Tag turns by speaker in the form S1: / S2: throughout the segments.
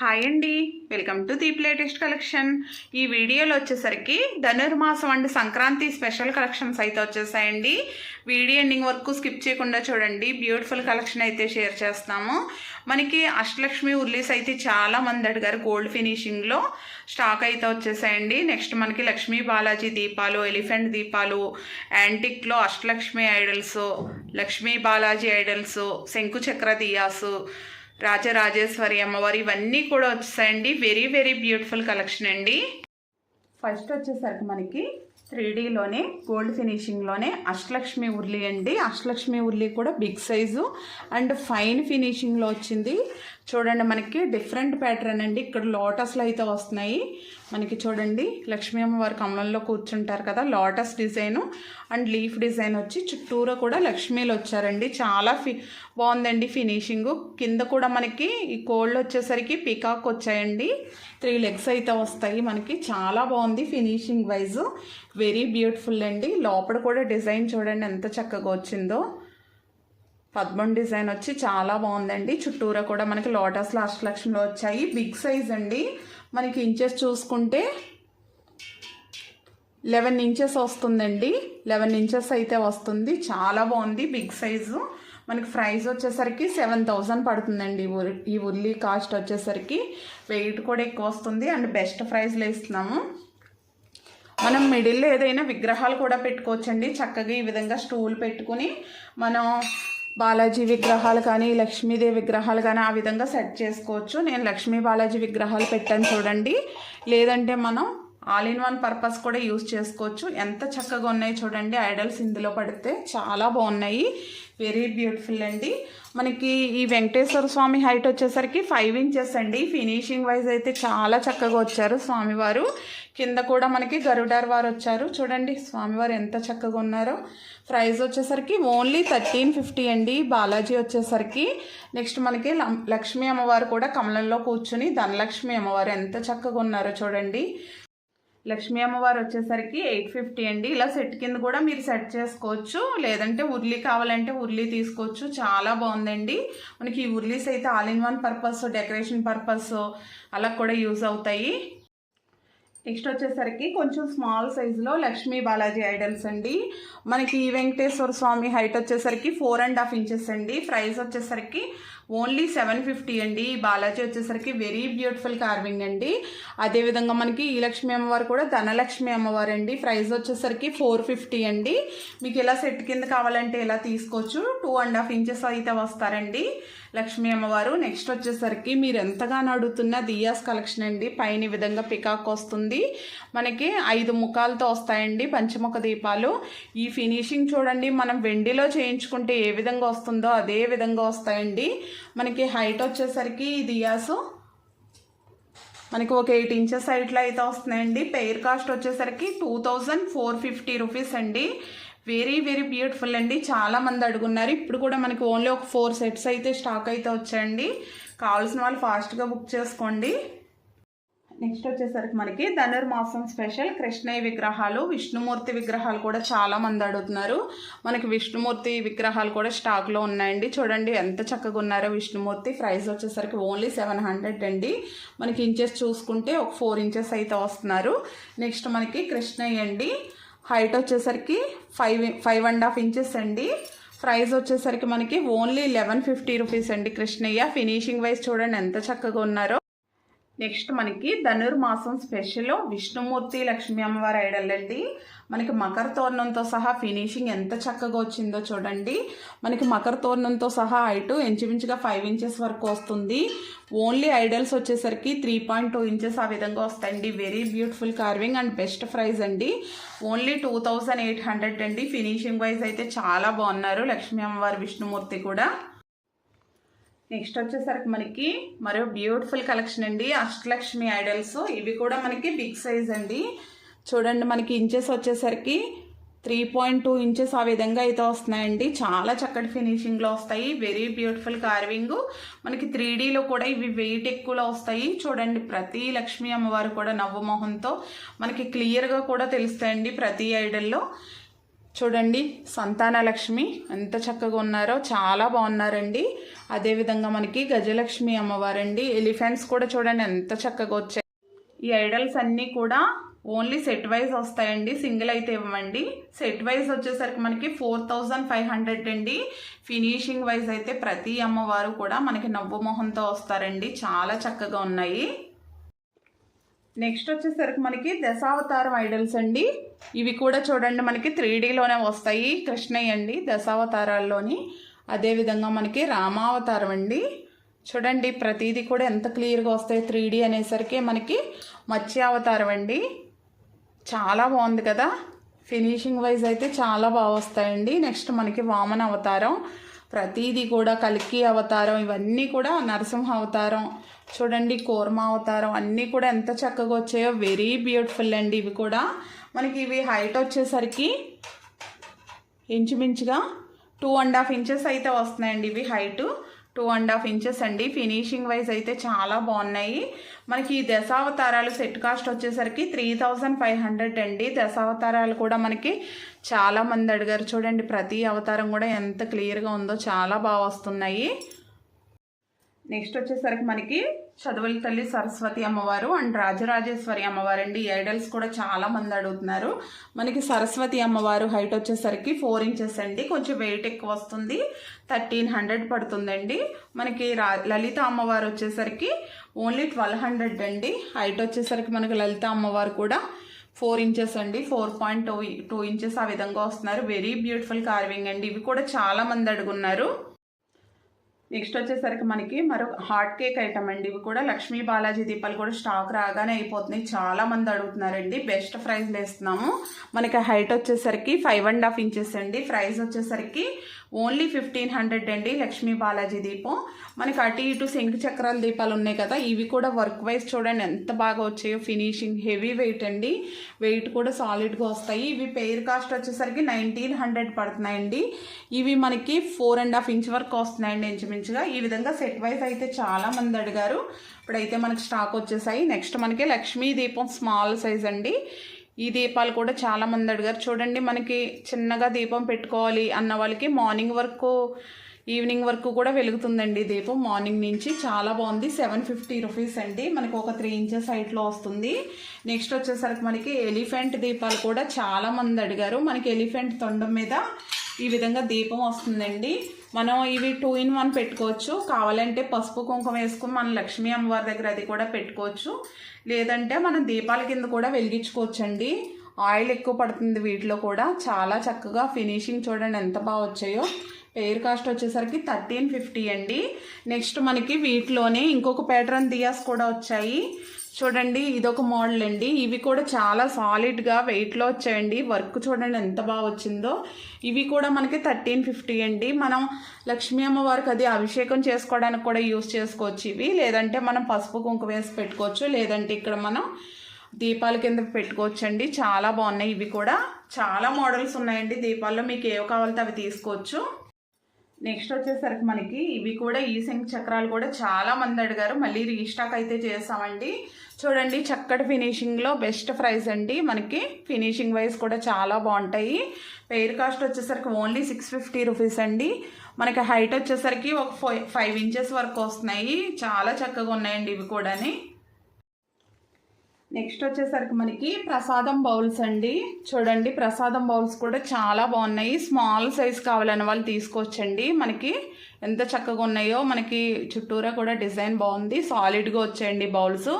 S1: Hi అండి. Welcome to Deep latest collection. ఈ వీడియోలో వచ్చేసరికి Dhanurmasam and Sankranti special collections అయితే వచ్చేసాయండి. వీడియో ఎండింగ్ వరకు స్కిప్ చేయకుండా చూడండి. బ్యూటిఫుల్ కలెక్షన్ అయితే షేర్ చేస్తాము. మనకి అష్టలక్ష్మి ఉర్లీస్ అయితే చాలా మంది అడిగారు గోల్డ్ ఫినిషింగ్లో స్టాక్ అయితే వచ్చేసాయండి. నెక్స్ట్ మనకి లక్ష్మీ బాలాజీ దీపాలు ఎలిఫెంట్ దీపాలు యాంటిక్లో అష్టలక్ష్మి ఐడల్స్ లక్ష్మీ బాలాజీ ఐడల్స్ శంకు చక్ర దియాసు రాజరాజేశ్వరి అమ్మవారి ఇవన్నీ కూడా వచ్చేసాయండి వెరీ వెరీ బ్యూటిఫుల్ కలెక్షన్ అండి. ఫస్ట్ వచ్చేసరికి మనకి త్రీ డీలోనే గోల్డ్ ఫినిషింగ్లోనే అష్టలక్ష్మి ఉర్లి అండి. అష్టలక్ష్మి ఉర్లి కూడా బిగ్ సైజు అండ్ ఫైన్ ఫినిషింగ్లో వచ్చింది. చూడండి మనకి డిఫరెంట్ ప్యాటర్న్ అండి. ఇక్కడ లోటస్లు అయితే వస్తున్నాయి. మనకి చూడండి లక్ష్మీ అమ్మవారి కమలంలో కూర్చుంటారు కదా lotus design and leaf design వచ్చి చుట్టూరా కూడా లక్ష్మీలు వచ్చారండి. చాలా ఫి బాగుందండి ఫినిషింగ్. కింద కూడా మనకి ఈ కోళ్ళు వచ్చేసరికి పికాక్ వచ్చాయండి. త్రీ లెగ్స్ అయితే వస్తాయి మనకి. చాలా బాగుంది ఫినిషింగ్ వైజ్. వెరీ బ్యూటిఫుల్ అండి. లోపల కూడా డిజైన్ చూడండి ఎంత చక్కగా వచ్చిందో. పద్మం డిజైన్ వచ్చి చాలా బాగుందండి. చుట్టూరా కూడా మనకి లోటస్ లాస్ట్ వచ్చాయి. బిగ్ సైజ్ అండి. మనకి ఇంచెస్ చూసుకుంటే లెవెన్ ఇంచెస్ వస్తుందండి. లెవెన్ ఇంచెస్ అయితే వస్తుంది. చాలా బాగుంది బిగ్ సైజు. మనకి ప్రైస్ వచ్చేసరికి సెవెన్ థౌజండ్ పడుతుందండి. ఈ ఈ ఉల్లి కాస్ట్ వచ్చేసరికి వెయిట్ కూడా ఎక్కువ వస్తుంది. అండ్ బెస్ట్ ప్రైస్లో ఇస్తున్నాము. మనం మిడిల్లో ఏదైనా విగ్రహాలు కూడా పెట్టుకోవచ్చండి. చక్కగా ఈ విధంగా స్టూల్ పెట్టుకుని మనం బాలాజీ విగ్రహాలు కానీ లక్ష్మీదేవి విగ్రహాలు కానీ ఆ విధంగా సెట్ చేసుకోవచ్చు. నేను లక్ష్మీ బాలాజీ విగ్రహాలు పెట్టాను చూడండి. లేదంటే మనం ఆల్ ఇన్ వన్ పర్పస్ కూడా యూస్ చేసుకోవచ్చు. ఎంత చక్కగా ఉన్నాయి చూడండి. ఐడల్స్ ఇందులో పడితే చాలా బాగున్నాయి. వెరీ బ్యూటిఫుల్ అండి. మనకి ఈ వెంకటేశ్వర స్వామి హైట్ వచ్చేసరికి ఫైవ్ ఇంచెస్ అండి. ఫినిషింగ్ వైజ్ అయితే చాలా చక్కగా వచ్చారు స్వామివారు. కింద కూడా మనకి గరుడార్ వారు వచ్చారు చూడండి స్వామివారు ఎంత చక్కగా ఉన్నారో. ప్రైస్ వచ్చేసరికి ఓన్లీ థర్టీన్ ఫిఫ్టీ అండి. బాలాజీ వచ్చేసరికి నెక్స్ట్ మనకి లక్ష్మీ అమ్మవారు కూడా కమలంలో కూర్చుని ధనలక్ష్మి అమ్మవారు ఎంత చక్కగా ఉన్నారో చూడండి. లక్ష్మీ అమ్మవారు వచ్చేసరికి ఎయిట్ ఫిఫ్టీ అండి. ఇలా సెట్ కింద కూడా మీరు సెట్ చేసుకోవచ్చు. లేదంటే ఉర్లీ కావాలంటే ఉర్లీ తీసుకోవచ్చు. చాలా బాగుందండి. మనకి ఈ ఉర్లీస్ అయితే all in one purpose decoration purpose అలా కూడా యూజ్ అవుతాయి. నెక్స్ట్ వచ్చేసరికి కొంచెం స్మాల్ సైజులో లక్ష్మీ బాలాజీ ఐడల్స్ అండి. మనకి ఈ వెంకటేశ్వర స్వామి హైట్ వచ్చేసరికి ఫోర్ అండ్ హాఫ్ ఇంచెస్ అండి. ప్రైస్ వచ్చేసరికి ఓన్లీ సెవెన్ ఫిఫ్టీ అండి. బాలాజీ వచ్చేసరికి వెరీ బ్యూటిఫుల్ కార్వింగ్ అండి. అదేవిధంగా మనకి ఈ లక్ష్మీ అమ్మవారు కూడా ధనలక్ష్మి అమ్మవారు అండి. ప్రైస్ వచ్చేసరికి ఫోర్ ఫిఫ్టీ అండి. మీకు ఇలా సెట్ కింద కావాలంటే ఇలా తీసుకోవచ్చు? టూ అండ్ హాఫ్ ఇంచెస్ అయితే వస్తారండి లక్ష్మీ అమ్మవారు. నెక్స్ట్ వచ్చేసరికి మీరు ఎంతగానో అడుగుతున్న దియాస్ కలెక్షన్ అండి. పైన ఈ విధంగా పికాక్ వస్తుంది. మనకి ఐదు ముఖాలతో వస్తాయండి పంచముఖ దీపాలు. ఈ ఫినిషింగ్ చూడండి మనం వెండిలో చేయించుకుంటే ఏ విధంగా వస్తుందో అదే విధంగా వస్తాయండి. మనకి హైట్ వచ్చేసరికి దియాసు మనకి ఒక ఎయిట్ ఇంచెస్ హైట్లో అయితే వస్తున్నాయండి. పెయిర్ కాస్ట్ వచ్చేసరికి two thousand four fifty rupees అండి. వెరీ వెరీ బ్యూటిఫుల్ అండి. చాలా మంది అడుగున్నారు. ఇప్పుడు కూడా మనకి ఓన్లీ ఒక ఫోర్ సెట్స్ అయితే స్టాక్ అయితే వచ్చాయండి. కావాల్సిన వాళ్ళు ఫాస్ట్గా బుక్ చేసుకోండి. నెక్స్ట్ వచ్చేసరికి మనకి ధనుర్మాసం స్పెషల్ కృష్ణయ్య విగ్రహాలు విష్ణుమూర్తి విగ్రహాలు కూడా చాలా మంది అడుగుతున్నారు. మనకి విష్ణుమూర్తి విగ్రహాలు కూడా స్టాక్లో ఉన్నాయండి. చూడండి ఎంత చక్కగా ఉన్నారో విష్ణుమూర్తి. ప్రైస్ వచ్చేసరికి ఓన్లీ సెవెన్ హండ్రెడ్ అండి. మనకి ఇంచెస్ చూసుకుంటే ఒక ఫోర్ ఇంచెస్ అయితే వస్తున్నారు. నెక్స్ట్ మనకి కృష్ణయ్య అండి. హైట్ వచ్చేసరికి five five and half inches అండి. ప్రైస్ వచ్చేసరికి మనకి ఓన్లీ లెవెన్ ఫిఫ్టీ రూపీస్ అండి కృష్ణయ్య. ఫినిషింగ్ వైజ్ చూడండి ఎంత చక్కగా ఉన్నారో. నెక్స్ట్ మనకి ధనుర్మాసం స్పెషల్ విష్ణుమూర్తి లక్ష్మీ అమ్మవారి ఐడల్ అండి. మనకి మకర తోరణంతో సహా ఫినిషింగ్ ఎంత చక్కగా వచ్చిందో చూడండి. మనకి మకర తోరణంతో సహా హైట్ ఇంచుమించుగా ఫైవ్ ఇంచెస్ వరకు వస్తుంది. ఓన్లీ ఐడల్స్ వచ్చేసరికి త్రీ పాయింట్ టూ ఇంచెస్ ఆ విధంగా వస్తాయండి. Very beautiful carving and best price అండి. Only two thousand eight hundred అండి. ఫినిషింగ్ వైజ్ అయితే చాలా బాగున్నారు లక్ష్మీ అమ్మవారి విష్ణుమూర్తి కూడా. నెక్స్ట్ వచ్చేసరికి మనకి మరో బ్యూటిఫుల్ కలెక్షన్ అండి. అష్టలక్ష్మి ఐడల్స్. ఇవి కూడా మనకి బిగ్ సైజ్ అండి. చూడండి మనకి ఇంచెస్ వచ్చేసరికి త్రీ పాయింట్ టూ ఇంచెస్ ఆ విధంగా అయితే వస్తున్నాయండి. చాలా చక్కటి ఫినిషింగ్లో వస్తాయి. వెరీ బ్యూటిఫుల్ కార్వింగ్ మనకి త్రీ డీలో కూడా ఇవి వెయిట్ ఎక్కువలో వస్తాయి. చూడండి ప్రతి లక్ష్మీ అమ్మవారు కూడా నవ్వుమోహంతో మనకి క్లియర్గా కూడా తెలుస్తాయండి ప్రతి ఐడల్లో. చూడండి సంతాన లక్ష్మి ఎంత చక్కగా ఉన్నారో చాలా బాగున్నారండి. అదేవిధంగా మనకి గజలక్ష్మి అమ్మవారండి. ఎలిఫెంట్స్ కూడా చూడండి ఎంత చక్కగా వచ్చాయి. ఈ ఐడల్స్ అన్నీ కూడా ఓన్లీ సెట్ వైజ్ వస్తాయండి సింగిల్ అయితే ఇవ్వండి సెట్ వైజ్ వచ్చేసరికి మనకి ఫోర్ థౌజండ్ ఫైవ్ హండ్రెడ్ అండి. ఫినిషింగ్ వైజ్ అయితే ప్రతి అమ్మవారు కూడా మనకి నవ్వు మొహంతో వస్తారండి. చాలా చక్కగా ఉన్నాయి. నెక్స్ట్ వచ్చేసరికి మనకి దశావతారం ఐడల్స్ అండి. ఇవి కూడా చూడండి మనకి త్రీ డీలోనే వస్తాయి. కృష్ణయ్య అండి దశావతారాల్లోని అదేవిధంగా మనకి రామావతారం అండి. చూడండి ప్రతిదీ కూడా ఎంత క్లియర్గా వస్తాయి త్రీ డీ అనేసరికి మనకి మత్స్యావతారం అండి. చాలా బాగుంది కదా. ఫినిషింగ్ వైజ్ అయితే చాలా బాగా వస్తాయండి. నెక్స్ట్ మనకి వామన అవతారం. ప్రతిదీ కూడా కలికి అవతారం ఇవన్నీ కూడా నరసింహ అవతారం. చూడండి కోర్మ అవతారం అన్నీ కూడా ఎంత చక్కగా వచ్చాయో వెరీ బ్యూటిఫుల్ అండి ఇవి కూడా. మనకి ఇవి హైట్ వచ్చేసరికి ఇంచుమించుగా టూ అండ్ హాఫ్ ఇంచెస్ అయితే వస్తున్నాయండి ఇవి height two and half inches అండి. ఫినిషింగ్ వైజ్ అయితే చాలా బాగున్నాయి. మనకి ఈ దశావతారాలు సెట్ కాస్ట్ వచ్చేసరికి త్రీ థౌజండ్ ఫైవ్ హండ్రెడ్ అండి. దశావతారాలు కూడా మనకి చాలా మంది అడిగారు. చూడండి ప్రతి అవతారం కూడా ఎంత క్లియర్గా ఉందో చాలా బాగా వస్తున్నాయి. నెక్స్ట్ వచ్చేసరికి మనకి చదువుల తల్లి సరస్వతి అమ్మవారు అండ్ రాజరాజేశ్వరి అమ్మవారు అండి ఐడల్స్ కూడా చాలా మంది అడుగుతున్నారు. మనకి సరస్వతి అమ్మవారు హైట్ వచ్చేసరికి ఫోర్ ఇంచెస్ అండి. కొంచెం వెయిట్ ఎక్కువ వస్తుంది. థర్టీన్ హండ్రెడ్ పడుతుందండి. మనకి రా లలిత అమ్మవారు వచ్చేసరికి ఓన్లీ ట్వెల్వ్ హండ్రెడ్ అండి. హైట్ వచ్చేసరికి మనకి లలిత అమ్మవారు కూడా ఫోర్ ఇంచెస్ అండి. Four point two two inches ఆ విధంగా వస్తున్నారు. వెరీ బ్యూటిఫుల్ కార్వింగ్ అండి. ఇవి కూడా చాలా మంది అడుగున్నారు. నెక్స్ట్ వచ్చేసరికి మనకి మరొక హాట్ కేక్ ఐటమ్ అండి. ఇవి కూడా లక్ష్మీ బాలాజీ దీపాలు కూడా స్టాక్ రాగానే అయిపోతున్నాయి. చాలా మంది అడుగుతున్నారండి. బెస్ట్ ప్రైజ్ వేస్తున్నాము. మనకి హైట్ వచ్చేసరికి ఫైవ్ అండ్ హాఫ్ ఇంచెస్ అండి. ప్రైస్ వచ్చేసరికి ఓన్లీ ఫిఫ్టీన్ హండ్రెడ్ అండి లక్ష్మీ బాలాజీ దీపం. మనకి అటు ఇటు శంకు చక్రాల దీపాలు ఉన్నాయి కదా ఇవి కూడా వర్క్ వైజ్ చూడండి ఎంత బాగా వచ్చాయో. ఫినిషింగ్ హెవీ వెయిట్ అండి. వెయిట్ కూడా సాలిడ్గా వస్తాయి. ఇవి పెయిర్ కాస్ట్ వచ్చేసరికి నైన్టీన్ హండ్రెడ్ పడుతున్నాయండి. ఇవి మనకి ఫోర్ అండ్ హాఫ్ ఇంచ్ వరకు వస్తున్నాయండి ఇంచుమించుగా ఈ విధంగా సెట్ వైజ్ అయితే చాలా మంది అడిగారు. ఇప్పుడైతే మనకి స్టాక్ వచ్చేసాయి. నెక్స్ట్ మనకి లక్ష్మీ దీపం స్మాల్ సైజ్ అండి. ఈ దీపాలు కూడా చాలా మంది అడిగారు. చూడండి మనకి చిన్నగా దీపం పెట్టుకోవాలి అన్న వాళ్ళకి మార్నింగ్ వరకు ఈవినింగ్ వరకు కూడా వెలుగుతుందండి దీపం. మార్నింగ్ నుంచి చాలా బాగుంది. సెవెన్ ఫిఫ్టీ రూపీస్ అండి. మనకు ఒక త్రీ ఇంచెస్ హైట్లో వస్తుంది. నెక్స్ట్ వచ్చేసరికి మనకి ఎలిఫెంట్ దీపాలు కూడా చాలా మంది అడిగారు. మనకి ఎలిఫెంట్ తొండం మీద ఈ విధంగా దీపం వస్తుందండి. మనం ఇవి టూ ఇన్ వన్ పెట్టుకోవచ్చు. కావాలంటే పసుపు కుంకుమ వేసుకుని మనం లక్ష్మీ అమ్మవారి దగ్గర అది కూడా పెట్టుకోవచ్చు. లేదంటే మనం దీపాల కింద కూడా వెలిగించుకోవచ్చు అండి ఆయిల్ ఎక్కువ పడుతుంది వీటిలో కూడా. చాలా చక్కగా ఫినిషింగ్ చూడండి ఎంత బాగా వచ్చాయో. ఎయిర్ కాస్ట్ వచ్చేసరికి థర్టీన్ ఫిఫ్టీ అండి. నెక్స్ట్ మనకి వీటిలోనే ఇంకొక ప్యాటర్న్ దియాస్ కూడా వచ్చాయి. చూడండి ఇదొక మోడల్ అండి. ఇవి కూడా చాలా సాలిడ్గా వెయిట్లో వచ్చాయండి. వర్క్ చూడండి ఎంత బాగా వచ్చిందో. ఇవి కూడా మనకి థర్టీన్ ఫిఫ్టీ అండి. మనం లక్ష్మీ అమ్మవారికి అది అభిషేకం చేసుకోవడానికి కూడా యూస్ చేసుకోవచ్చు ఇవి. లేదంటే మనం పసుపు కుంకుమ వేసి పెట్టుకోవచ్చు. లేదంటే ఇక్కడ మనం దీపాల కింద పెట్టుకోవచ్చు అండి. చాలా బాగున్నాయి ఇవి కూడా. చాలా మోడల్స్ ఉన్నాయండి దీపాల్లో. మీకు ఏవి కావాలితే అవి తీసుకోవచ్చు. నెక్స్ట్ వచ్చేసరికి మనకి ఇవి కూడా ఈ శంఖ చక్రాలు కూడా చాలా మంది అడిగారు. మళ్ళీ రీస్టాక్ అయితే చేసామండి చూడండి చక్కటి ఫినిషింగ్లో బెస్ట్ ప్రైస్ అండి. మనకి ఫినిషింగ్ వైజ్ కూడా చాలా బాగుంటాయి. పెయిర్ కాస్ట్ వచ్చేసరికి ఓన్లీ సిక్స్ ఫిఫ్టీ రూపీస్ అండి. మనకి హైట్ వచ్చేసరికి ఒక ఫైవ్ ఇంచెస్ వరకు వస్తున్నాయి. చాలా చక్కగా ఉన్నాయండి ఇవి కూడాని. నెక్స్ట్ వచ్చేసరికి మనకి ప్రసాదం బౌల్స్ అండి. చూడండి ప్రసాదం బౌల్స్ కూడా చాలా బాగున్నాయి. స్మాల్ సైజ్ కావాలని వాళ్ళు తీసుకోవచ్చండి. మనకి ఎంత చక్కగా ఉన్నాయో మనకి చుట్టూరా కూడా డిజైన్ బాగుంది. సాలిడ్గా వచ్చాయండి బౌల్స్.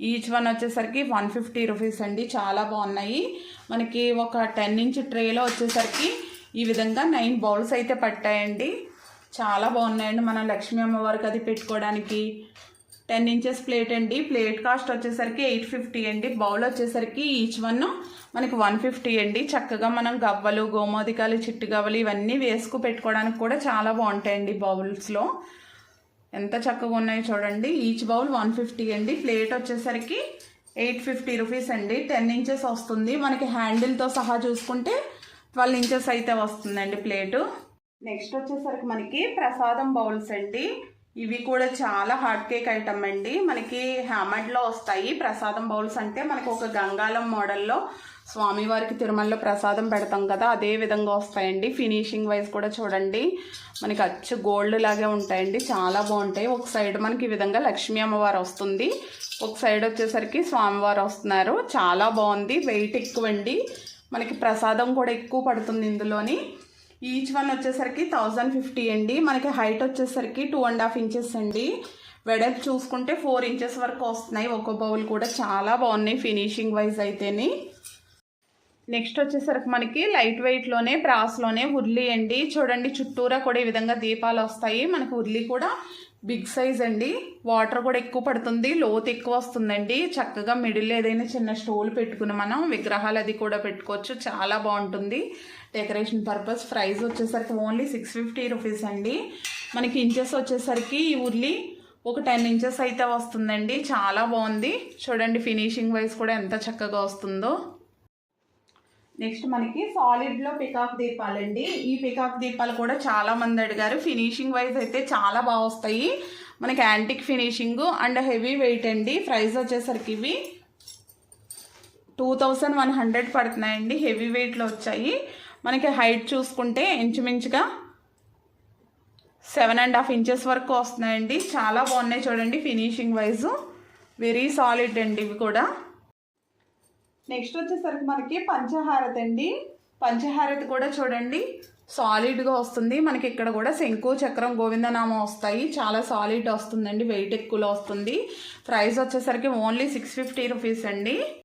S1: ఈచ్ వన్ వచ్చేసరికి వన్ ఫిఫ్టీ రూపీస్ అండి. చాలా బాగున్నాయి. మనకి ఒక టెన్ ఇంచ్ ట్రేలో వచ్చేసరికి ఈ విధంగా నైన్ బౌల్స్ అయితే పట్టాయండి. చాలా బాగున్నాయండి. మన లక్ష్మీ అమ్మవారికి అది పెట్టుకోవడానికి. టెన్ ఇంచెస్ ప్లేట్ అండి. ప్లేట్ కాస్ట్ వచ్చేసరికి ఎయిట్ ఫిఫ్టీ అండి. బౌల్ వచ్చేసరికి ఈచ్ వన్ మనకి వన్ ఫిఫ్టీ అండి. చక్కగా మనం గవ్వలు గోమోదికాలు చిట్టు గవ్వలు ఇవన్నీ వేసుకు పెట్టుకోవడానికి కూడా చాలా బాగుంటాయండి బౌల్స్లో ఎంత చక్కగా ఉన్నాయో చూడండి. ఈచ్ బౌల్ వన్ ఫిఫ్టీ అండి. ప్లేట్ వచ్చేసరికి ఎయిట్ ఫిఫ్టీ రూపీస్ అండి. టెన్ ఇంచెస్ వస్తుంది. మనకి హ్యాండిల్తో సహా చూసుకుంటే ట్వెల్వ్ ఇంచెస్ అయితే వస్తుందండి ప్లేటు. నెక్స్ట్ వచ్చేసరికి మనకి ప్రసాదం బౌల్స్ అండి. ఇవి కూడా చాలా హాట్ కేక్ ఐటమ్ అండి. మనకి హ్యామడ్లో వస్తాయి. ప్రసాదం బౌల్స్ అంటే మనకు ఒక గంగాలం మోడల్లో స్వామివారికి తిరుమలలో ప్రసాదం పెడతాం కదా అదే విధంగా వస్తాయండి. ఫినిషింగ్ వైజ్ కూడా చూడండి. మనకి అచ్చు గోల్డ్ లాగే ఉంటాయండి. చాలా బాగుంటాయి. ఒక సైడ్ మనకి ఈ విధంగా లక్ష్మీ అమ్మవారు వస్తుంది. ఒక సైడ్ వచ్చేసరికి స్వామివారు వస్తున్నారు. చాలా బాగుంది. వెయిట్ ఎక్కువ అండి మనకి ప్రసాదం కూడా ఎక్కువ పడుతుంది ఇందులోని. ఈచ్ వన్ వచ్చేసరికి థౌజండ్ ఫిఫ్టీ అండి. మనకి హైట్ వచ్చేసరికి టూ అండ్ హాఫ్ ఇంచెస్ అండి. వెడల్పు చూసుకుంటే ఫోర్ ఇంచెస్ వరకు వస్తున్నాయి. ఒక్కో బౌల్ కూడా చాలా బాగున్నాయి ఫినిషింగ్ వైజ్ అయితేని. నెక్స్ట్ వచ్చేసరికి మనకి లైట్ వెయిట్లోనే బ్రాస్లోనే ఉర్లీ అండి. చూడండి చుట్టూరా కూడా ఈ విధంగా దీపాలు వస్తాయి. మనకి ఉర్లీ కూడా బిగ్ సైజ్ అండి. వాటర్ కూడా ఎక్కువ పడుతుంది. లోతు ఎక్కువ వస్తుందండి. చక్కగా మిడిల్ ఏదైనా చిన్న స్టోల్ పెట్టుకుని మనం విగ్రహాలు అది కూడా పెట్టుకోవచ్చు. చాలా బాగుంటుంది. డెకరేషన్ పర్పస్ ప్రైస్ వచ్చేసరికి ఓన్లీ సిక్స్ ఫిఫ్టీ రూపీస్ అండి. మనకి ఇంచెస్ వచ్చేసరికి ఈ ఉర్లీ ఒక టెన్ ఇంచెస్ అయితే వస్తుందండి. చాలా బాగుంది. చూడండి ఫినిషింగ్ వైజ్ కూడా ఎంత చక్కగా వస్తుందో. నెక్స్ట్ మనకి సాలిడ్లో పికాక్ దీపాలండి. ఈ పికాక్ దీపాలు కూడా చాలా మంది అడిగారు. ఫినిషింగ్ వైజ్ అయితే చాలా బాగా వస్తాయి. మనకి antique finishing and heavy weight అండి. ప్రైస్ వచ్చేసరికి ఇవి టూ థౌజండ్ వన్ హండ్రెడ్ పడుతున్నాయండి. హెవీ వెయిట్లో వచ్చాయి. మనకి హైట్ చూసుకుంటే ఇంచుమించుగా సెవెన్ అండ్ హాఫ్ ఇంచెస్ వరకు వస్తున్నాయండి. చాలా బాగున్నాయి చూడండి ఫినిషింగ్ వైజ్. వెరీ సాలిడ్ అండి ఇవి కూడా. నెక్స్ట్ వచ్చేసరికి మనకి పంచహారత అండి. పంచహారతి కూడా చూడండి సాలిడ్గా వస్తుంది. మనకి ఇక్కడ కూడా శంకు చక్రం గోవిందనామం వస్తాయి. చాలా సాలిడ్ వస్తుందండి. వెయిట్ ఎక్కువలో వస్తుంది. ప్రైస్ వచ్చేసరికి ఓన్లీ సిక్స్ ఫిఫ్టీ రూపీస్ అండి.